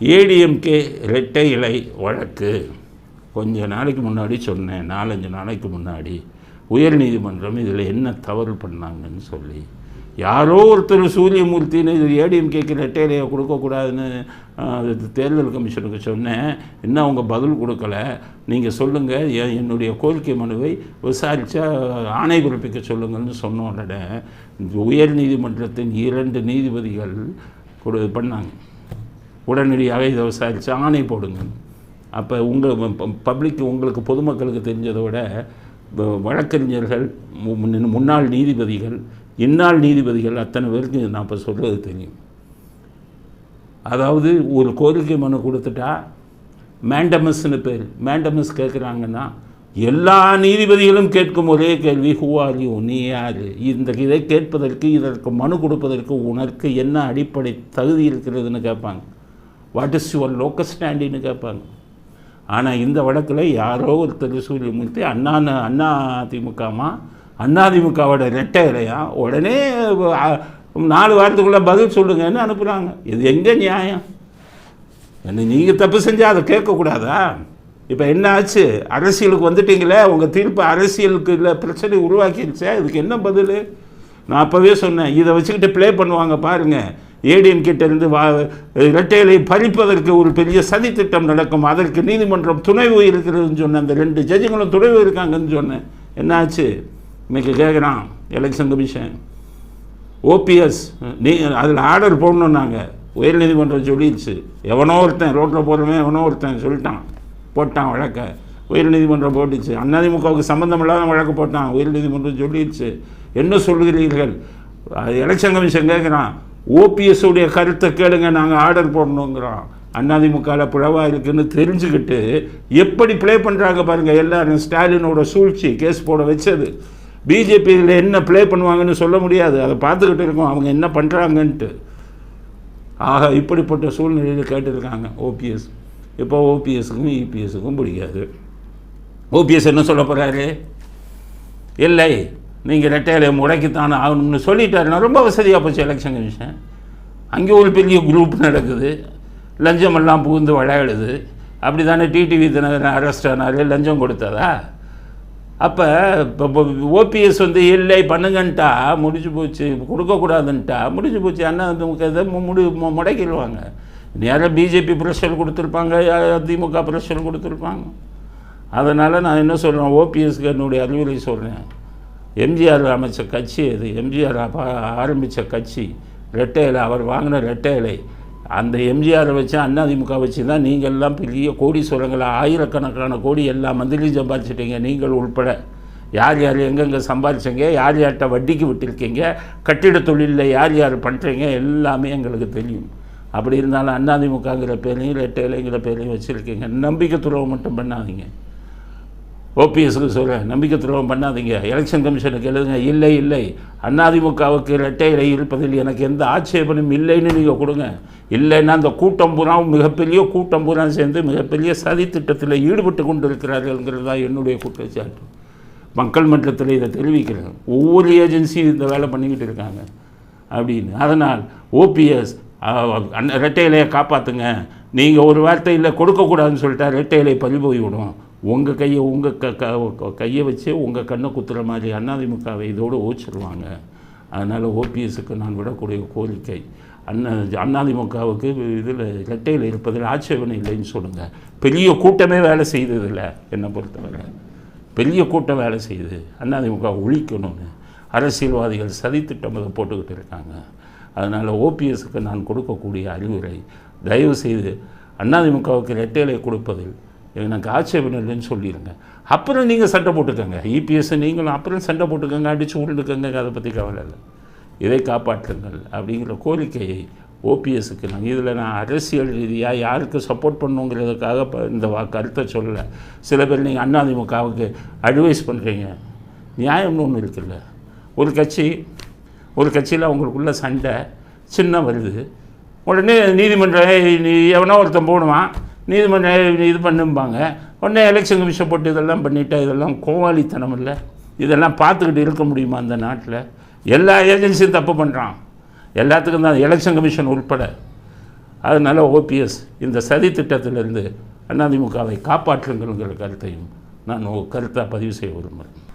ஏடிஎம்கே இரட்டை இலை வழக்கு. கொஞ்ச நாளைக்கு முன்னாடி சொன்னேன். நாலஞ்சு நாளைக்கு முன்னாடி. உயர்நீதிமன்றம் இதில் என்ன தவறு பண்ணாங்கன்னு சொல்லி. யாரோ ஒருத்தர் சூரியமூர்த்தின்னு இது ஏடிஎம்கேக்கு இரட்டை இலையை கொடுக்கக்கூடாதுன்னு அது தேர்தல் கமிஷனுக்கு சொன்னேன். இன்னும் அவங்க பதில் கொடுக்கல. நீங்கள் சொல்லுங்கள் என் என்னுடைய கோரிக்கை மனுவை விசாரித்தா ஆணை பிறப்பிக்க சொல்லுங்கள்னு சொன்ன உடனே இந்த உயர் நீதிமன்றத்தின் இரண்டு நீதிபதிகள் கொடு பண்ணாங்க. உடனடியாக இதை விசாரித்து ஆணை போடுங்க. அப்போ உங்கள் பப்ளிக் உங்களுக்கு பொதுமக்களுக்கு தெரிஞ்சதை விட வழக்கறிஞர்கள் முன்னாள் நீதிபதிகள் இந்நாள் நீதிபதிகள் அத்தனை பேருக்கு நான் இப்போ சொல்கிறது தெரியும். அதாவது ஒரு கோரிக்கை மனு கொடுத்துட்டா மேண்டமஸ்னு பேர். மேண்டமஸ் கேட்குறாங்கன்னா எல்லா நீதிபதிகளும் கேட்கும் ஒரே கேள்வி ஹூ ஆர் நீ யார்? இந்த இதை கேட்பதற்கு இதற்கு மனு கொடுப்பதற்கு உனக்கு என்ன அடிப்படை தகுதி இருக்கிறதுன்னு கேட்பாங்க. வாட் இஸ் யுவர் லோக்கல் ஸ்டாண்டின்னு கேட்பாங்க. ஆனால் இந்த வழக்கில் யாரோ ஒருத்தர் சூரியமூர்த்தி அண்ணா அண்ணா திமுகமா அண்ணா திமுகவோட ரெட்டை இலையா உடனே நாலு வாரத்துக்குள்ளே பதில் சொல்லுங்கன்னு அனுப்புகிறாங்க இது எங்கே நியாயம்? என்ன நீங்கள் தப்பு செஞ்சால் அதை கேட்கக்கூடாதா? இப்போ என்ன ஆச்சு? அரசியலுக்கு வந்துட்டீங்களே உங்கள் தீர்ப்பு அரசியலுக்கு இல்லை பிரச்சனை உருவாக்கிடுச்சே இதுக்கு என்ன பதில்? நான் அப்போவே சொன்னேன் இதை வச்சுக்கிட்டு ப்ளே பண்ணுவாங்க பாருங்கள் ஏடிஎம் கிட்டிருந்து வா இரட்டைகளை பறிப்பதற்கு ஒரு பெரிய சதித்திட்டம் நடக்கும். அதற்கு நீதிமன்றம் துணைவு இருக்கிறதுன்னு சொன்னேன் அந்த ரெண்டு ஜட்ஜுங்களும் துணைவு இருக்காங்கன்னு சொன்னேன். என்னாச்சு? இன்னைக்கு கேட்குறான் எலெக்ஷன் கமிஷன். ஓபிஎஸ் நீ அதில் ஆர்டர் போடணுன்னாங்க உயர்நீதிமன்றம் சொல்லிடுச்சு எவனோ ஒருத்தன் ரோட்டில் போகிறவன் எவனோ ஒருத்தன் சொல்லிட்டான். போட்டான் வழக்க. உயர்நீதிமன்றம் போட்டுச்சு. அதிமுகவுக்கு சம்மந்தம் இல்லாத வழக்கு போட்டான். உயர்நீதிமன்றம் சொல்லிடுச்சு என்ன சொல்கிறீர்கள் எலெக்ஷன் கமிஷன் கேட்குறான் ஓபிஎஸ் உடைய கருத்தை கேளுங்க நாங்கள் ஆர்டர் போடணுங்கிறோம். அண்ணாதிமுகவில் பிளவாக இருக்குன்னு தெரிஞ்சுக்கிட்டு எப்படி ப்ளே பண்ணுறாங்க பாருங்கள் எல்லாரும் ஸ்டாலினோட சூழ்ச்சி கேஸ் போட வச்சது. பிஜேபியில் என்ன ப்ளே பண்ணுவாங்கன்னு சொல்ல முடியாது அதை பார்த்துக்கிட்டு இருக்கோம் அவங்க என்ன பண்ணுறாங்கன்ட்டு ஆக இப்படிப்பட்ட சூழ்நிலையில் கேட்டிருக்காங்க ஓபிஎஸ் இப்போ ஓபிஎஸ்க்கும் இபிஎஸ்க்கும் பிடிக்காது ஓபிஎஸ் என்ன சொல்ல போகிறாரு இல்லை. நீங்கள் ரெட்டையில முடக்கித்தானே ஆகணும்னு சொல்லிட்டாருன்னா ரொம்ப வசதியாக போச்சு எலெக்ஷன் கமிஷன் அங்கே ஒரு பெரிய குரூப் நடக்குது. லஞ்சமெல்லாம் புகுந்து விளையாடுது அப்படி தானே டிடிவி தினகரன் அரெஸ்ட் ஆனார். லஞ்சம் கொடுத்ததா? அப்போ இப்போ ஓபிஎஸ் வந்து இல்லை பண்ணுங்கன்ட்டா முடிஞ்சு போச்சு கொடுக்கக்கூடாதுன்ட்டா முடிஞ்சு போச்சு அண்ணா திமுக இதை முடி முடக்கிடுவாங்க. நேராக பிஜேபி ப்ரெஷர் கொடுத்துருப்பாங்க அதிமுக திமுக ப்ரெஷர் கொடுத்துருப்பாங்க. அதனால் நான் என்ன சொல்கிறேன் ஓபிஎஸ்க்கு என்னுடைய அறிவுரை சொல்கிறேன் எம்ஜிஆர் அமைச்ச கட்சி இது எம்ஜிஆர் ஆரம்பித்த கட்சி. ரெட்டை அவர் வாங்கின ரெட்டை இலை அந்த எம்ஜிஆரை வச்சு அதிமுக வச்சு தான் நீங்கள் எல்லாம் பெரிய சுரங்களை ஆயிரக்கணக்கான கோடி எல்லா மந்திரியும் சம்பாதிச்சிட்டீங்க நீங்கள் உள்பட. யார் யார் எங்கெங்கே சம்பாதிச்சீங்க யார் யார்கிட்ட வட்டிக்கு விட்டுருக்கீங்க கட்டிட தொழிலில் யார் யார் பண்ணுறீங்க எல்லாமே எங்களுக்கு தெரியும். அப்படி இருந்தாலும் அதிமுகங்கிற பேரையும் ரெட்டை இலைங்கிற பேரையும் வச்சுருக்கீங்க. நம்பிக்கை துறவு மட்டும் பண்ணாதீங்க. ஓபிஎஸ்க்கு சொல்ல நம்பிக்கை துரோகம் பண்ணாதீங்க. எலெக்ஷன் கமிஷனுக்கு எழுதுங்க இல்லை இல்லை. அதிமுகவுக்கு இரட்டை இலை இருப்பதில் எனக்கு எந்த ஆட்சேபனும் இல்லைன்னு நீங்கள் கொடுங்க. இல்லைன்னா அந்த கூட்டம் பூரா மிகப்பெரிய கூட்டம் பூரா சேர்ந்து மிகப்பெரிய சதி திட்டத்தில் ஈடுபட்டு கொண்டு இருக்கிறார்கள்ங்கிறது தான் என்னுடைய குற்றச்சாட்டு. மக்கள் மன்றத்தில் இதை தெரிவிக்கிறேன். ஒவ்வொரு ஏஜென்சியும் இந்த வேலை பண்ணிக்கிட்டு இருக்காங்க. அப்படின்னு. அதனால் ஓபிஎஸ் இரட்டை இலையை காப்பாற்றுங்க நீங்கள் ஒரு வார்த்தையில் கொடுக்கக்கூடாதுன்னு சொல்லிட்டா இரட்டை இலை பறிபோய் விடும் உங்கள் கையை உங்கள் க க- கையை வச்சு உங்கள் கண்ணை குத்துற மாதிரி அதிமுகவை இதோடு ஓச்சிருவாங்க. அதனால் ஓபிஎஸ்க்கு நான் விடக்கூடிய கோரிக்கை. அண்ணா அதிமுகவுக்கு இதில் ரெட்டையில் இருப்பதில் ஆட்சேபனை இல்லைன்னு சொல்லுங்கள் பெரிய கூட்டமே வேலை செய்ததில்லை என்னை பொறுத்தவரை. பெரிய கூட்டம் வேலை செய்யுது அதிமுக ஒழிக்கணும்னு அரசியல்வாதிகள் சதித்திட்டம் அதை போட்டுக்கிட்டு இருக்காங்க. அதனால் ஓபிஎஸ்க்கு நான் கொடுக்கக்கூடிய அறிவுரை தயவு செய்து அதிமுகவுக்கு ரெட்டையிலை கொடுப்பதில் எனக்கு ஆட்சேபனை இல்லைன்னு சொல்லிடுங்க. அப்புறம் நீங்கள் சண்டை போட்டுக்கோங்க. இபிஎஸ் நீங்களும் அப்புறம் சண்டை போட்டுக்கோங்க அடித்து உருண்டுக்கங்க அதை பற்றி கவலை இல்லை. இதை காப்பாற்றுங்கள் அப்படிங்கிற கோரிக்கையை ஓபிஎஸ்க்கு நாங்கள் இதில் நான் அரசியல் ரீதியாக யாருக்கு சப்போர்ட் பண்ணுங்கிறதுக்காக இப்போ இந்த வா கருத்தை சொல்லலை. சில பேர் நீங்கள் அண்ணாதிமுகவுக்கு அட்வைஸ் பண்ணுறீங்க நியாயம்னு ஒன்று இருக்குல்ல. ஒரு கட்சி ஒரு கட்சியில் அவங்களுக்குள்ள சண்டை சின்ன வருது. உடனே நீதிமன்றம் நீ எவனோ ஒருத்தன் போடுவான். நீதிமன்றம் இது பண்ணும்பாங்க. உடனே எலெக்ஷன் கமிஷன் போட்டு இதெல்லாம் பண்ணிட்டா இதெல்லாம் கோவாலித்தனம் இல்லை. இதெல்லாம் பார்த்துக்கிட்டு இருக்க முடியுமா அந்த நாட்டில்? எல்லா ஏஜென்சியும் தப்பு பண்ணுறான் எல்லாத்துக்கும் தான் எலெக்ஷன் கமிஷன் உட்பட அதனால் ஓபிஎஸ் இந்த சதி திட்டத்திலிருந்து அதிமுகவை காப்பாற்றுங்கள்ங்கிற கருத்தையும் நான் கருத்தாக பதிவு செய்ய விரும்புகிறேன்